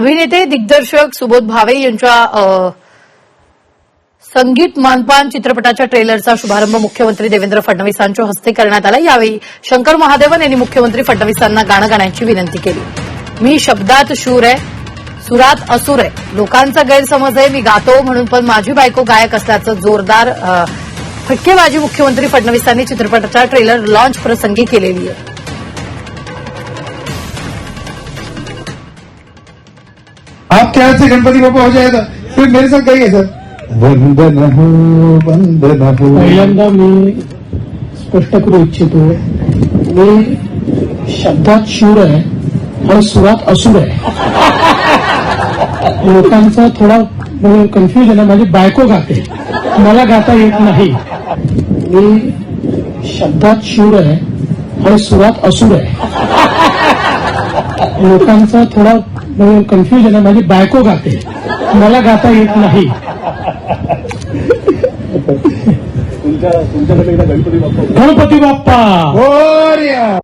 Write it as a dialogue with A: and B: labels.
A: अभिनेते दिग्दर्शक सुबोध भावे यांच्या संगीत मानपान चित्रपटाच्या ट्रेलरचा शुभारंभ मुख्यमंत्री देवेंद्र फडणवीसांच्या हस्ते करण्यात आला. यावेळी शंकर महादेवन यांनी मुख्यमंत्री फडणवीसांना गाणं गाण्याची विनंती केली. मी शब्दात शूर आहे सुरात असुर आहे. लोकांचा गैरसमज आहे मी गातो म्हणून पण माझी बायको गायक असल्याचं जोरदार फटकेबाजी मुख्यमंत्री फडणवीसांनी चित्रपटाच्या ट्रेलर लॉन्च प्रसंगी केलेली आहे.
B: हाथ से गणपति बापा हो जाएगा फिर मेरे साथ कहिए सर वंदन हो वंदन हो
C: पहिल्यांदा मी स्पष्ट करू इच्छितो मी शब्दात शूर आहे आणि सुरात असुर आहे. लोकांचा थोडा कन्फ्युजन आहे माझी बायको गाते. मला गाता येत नाही. मी शब्दात शूर आहे आणि सुरात असुर आहे. लोकांचा थोडा कन्फ्युजन आहे माझी बायको गाते. मला गाता येत नाही. गणपती बाप्पा.
B: बोरिया